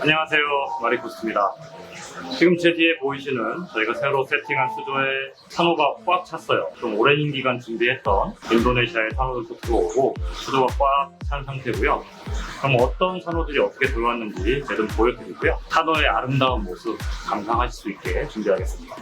안녕하세요. 마리코스입니다. 지금 제 뒤에 보이시는 저희가 새로 세팅한 수조에 산호가 꽉 찼어요. 좀 오랜 기간 준비했던 인도네시아의 산호들도 들어오고 수조가 꽉 찬 상태고요. 그럼 어떤 산호들이 어떻게 들어왔는지 좀 보여드리고요. 산호의 아름다운 모습 감상하실 수 있게 준비하겠습니다.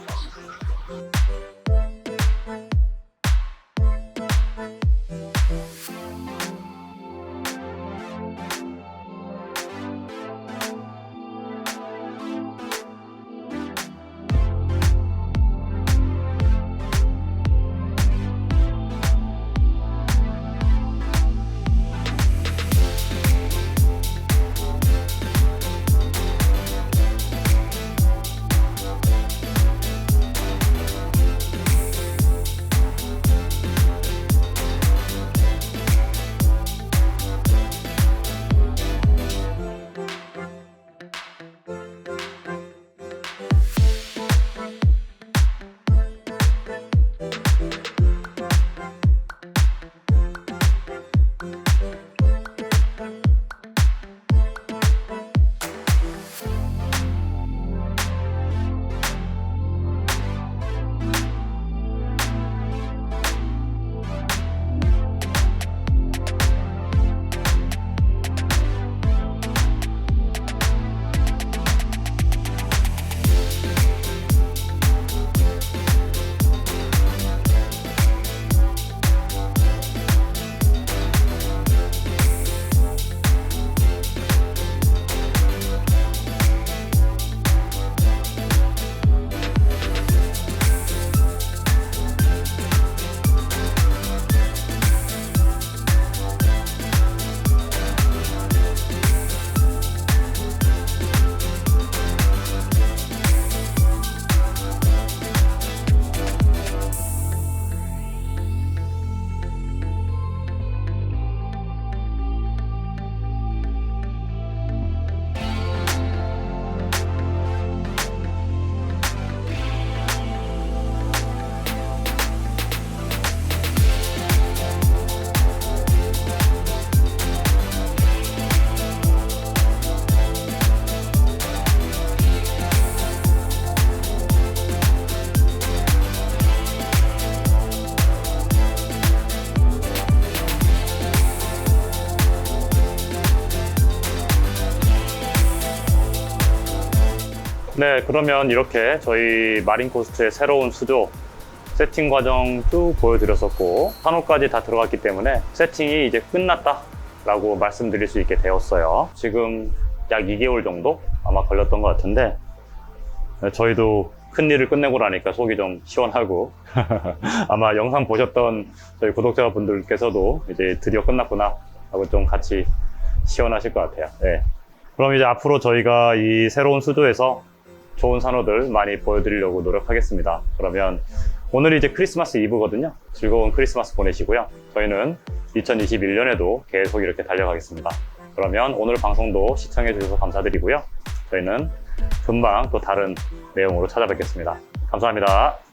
네, 그러면 이렇게 저희 마린코스트의 새로운 수조 세팅 과정 쭉 보여드렸었고 산호까지 다 들어갔기 때문에 세팅이 이제 끝났다 라고 말씀드릴 수 있게 되었어요. 지금 약 2개월 정도 아마 걸렸던 것 같은데 네, 저희도 큰 일을 끝내고 나니까 속이 좀 시원하고 아마 영상 보셨던 저희 구독자분들께서도 이제 드디어 끝났구나 하고 좀 같이 시원하실 것 같아요. 네. 그럼 이제 앞으로 저희가 이 새로운 수조에서 좋은 산호들 많이 보여드리려고 노력하겠습니다. 그러면 오늘이 이제 크리스마스 이브거든요. 즐거운 크리스마스 보내시고요. 저희는 2021년에도 계속 이렇게 달려가겠습니다. 그러면 오늘 방송도 시청해 주셔서 감사드리고요. 저희는 금방 또 다른 내용으로 찾아뵙겠습니다. 감사합니다.